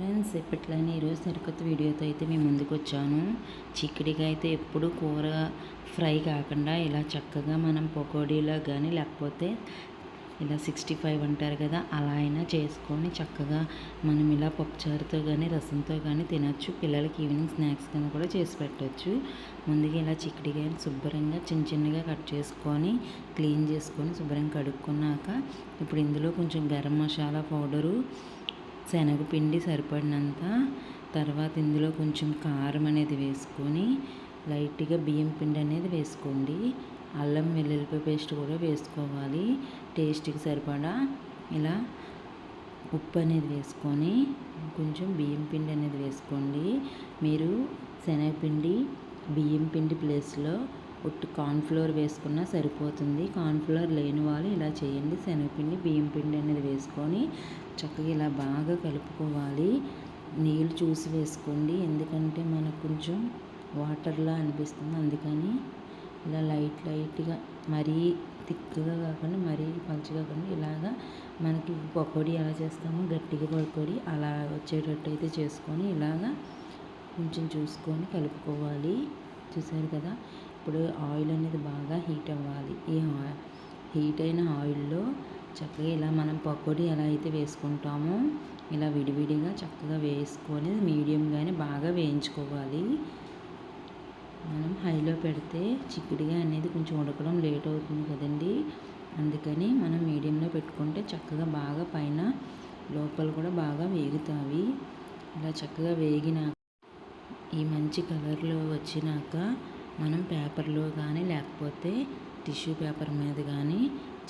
Friends ఇప్పట్లోనే ఈరోజు సరికొత్త వీడియోతో అయితే మేము ముందుకు వచ్చాను. చిక్కడిగా అయితే ఎప్పుడు కూర ఫ్రై కాకుండా ఇలా చక్కగా మనం పకోడీలో కానీ లేకపోతే ఇలా సిక్స్టీ ఫైవ్ అంటారు కదా అలా అయినా చేసుకొని చక్కగా మనం ఇలా పప్పుచారుతో కానీ రసంతో కానీ తినచ్చు. పిల్లలకి ఈవినింగ్ స్నాక్స్ కింద కూడా చేసి పెట్టచ్చు. ముందుగా ఇలా చిక్కడిగా శుభ్రంగా చిన్న చిన్నగా కట్ చేసుకొని క్లీన్ చేసుకొని శుభ్రంగా కడుక్కున్నాక ఇప్పుడు ఇందులో కొంచెం గరం మసాలా పౌడరు శనగపిండి సరిపడినంత తర్వాత ఇందులో కొంచెం కారం అనేది వేసుకొని లైట్గా బియ్యం పిండి అనేది వేసుకోండి. అల్లం వెల్లుల్లిపాయ పేస్ట్ కూడా వేసుకోవాలి. టేస్ట్కి సరిపడా ఇలా ఉప్పు అనేది వేసుకొని కొంచెం బియ్యం పిండి అనేది వేసుకోండి. మీరు శనగపిండి బియ్యం పిండి ప్లేస్లో ఉట్టు కార్న్ఫ్లోర్ వేసుకున్నా సరిపోతుంది. కార్న్ఫ్లోర్ లేని వాళ్ళు ఇలా చేయండి. శనగపిండి బియ్యం పిండి అనేది వేసుకొని చక్కగా ఇలా బాగా కలుపుకోవాలి. నీళ్ళు చూసి వేసుకోండి. ఎందుకంటే మనకు కొంచెం వాటర్లా అనిపిస్తుంది. అందుకని ఇలా లైట్ లైట్గా మరీ థిక్గా కాకుండా మరీ పలుచగా కాకుండా ఇలాగా మనకి పకోడీ ఎలా చేస్తామో గట్టిగా పకోడీ అలా వచ్చేటట్టు అయితే చేసుకొని ఇలాగా కొంచెం చూసుకొని కలుపుకోవాలి. చూసారు కదా? ఇప్పుడు ఆయిల్ అనేది బాగా హీట్ అవ్వాలి. ఈ హీట్ అయిన ఆయిల్లో చక్కగా ఇలా మనం పకోడీ ఎలా అయితే వేసుకుంటామో ఇలా విడివిడిగా చక్కగా వేసుకొని మీడియంగానే బాగా వేయించుకోవాలి. మనం హైలో పెడితే చిక్కుడుగా అనేది కొంచెం ఉడకడం లేట్ అవుతుంది కదండి. అందుకని మనం మీడియంలో పెట్టుకుంటే చక్కగా బాగా పైన లోపల కూడా బాగా వేగుతావి. ఇలా చక్కగా వేగినాక ఈ మంచి కలర్లో వచ్చినాక మనం పేపర్లో కానీ లేకపోతే టిష్యూ పేపర్ మీద కానీ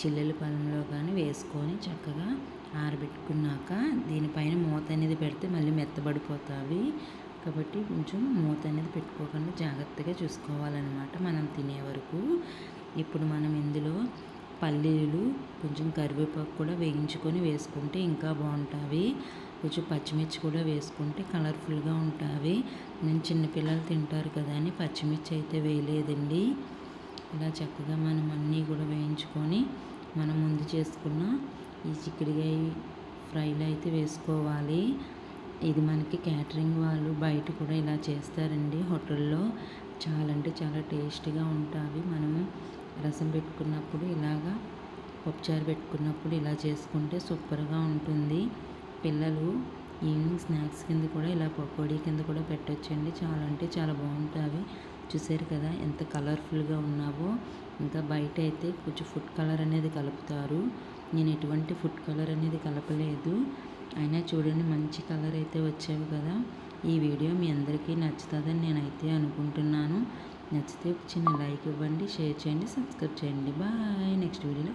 చిల్లెల పళ్ళలో కానీ వేసుకొని చక్కగా ఆరబెట్టుకున్నాక దీనిపైన మూత అనేది పెడితే మళ్ళీ మెత్తబడిపోతావి. కాబట్టి కొంచెం మూత అనేది పెట్టుకోకుండా జాగ్రత్తగా చూసుకోవాలన్నమాట మనం తినే వరకు. ఇప్పుడు మనం ఇందులో పల్లీలు కొంచెం కరివేపాకు కూడా వేయించుకొని వేసుకుంటే ఇంకా బాగుంటాయి కొంచెం పచ్చిమిర్చి కూడా వేసుకుంటే కలర్ఫుల్గా ఉంటాయి నేను చిన్నపిల్లలు తింటారు కదా అని పచ్చిమిర్చి అయితే వేయలేదండి. ఇలా చక్కగా మనం అన్నీ కూడా వేయించుకొని మనం ముందు చేసుకున్న ఈ చిక్కుడుకాయ ఫ్రైలు అయితే వేసుకోవాలి. ఇది మనకి క్యాటరింగ్ వాళ్ళు బయట కూడా ఇలా చేస్తారండి హోటల్లో. చాలా అంటే చాలా టేస్ట్గా ఉంటుంది మనము రసం పెట్టుకున్నప్పుడు ఇలాగా పప్పుచారు పెట్టుకున్నప్పుడు ఇలా చేసుకుంటే సూపర్గా ఉంటుంది. పిల్లలు ఈవినింగ్ స్నాక్స్ కింద కూడా ఇలా పకోడీ కింద కూడా పెట్టచ్చండి. చాలా అంటే చాలా బాగుంటుంది చూసారు కదా ఎంత కలర్ఫుల్గా ఉన్నావో. ఇంకా బయట అయితే కొంచెం ఫుడ్ కలర్ అనేది కలుపుతారు. నేను ఎటువంటి ఫుడ్ కలర్ అనేది కలపలేదు. అయినా చూడండి మంచి కలర్ అయితే వచ్చావు కదా. ఈ వీడియో మీ అందరికీ నచ్చుతుందని నేనైతే అనుకుంటున్నాను నచ్చితే చిన్న లైక్ ఇవ్వండి షేర్ చేయండి సబ్స్క్రైబ్ చేయండి. బాయ్ నెక్స్ట్ వీడియోలో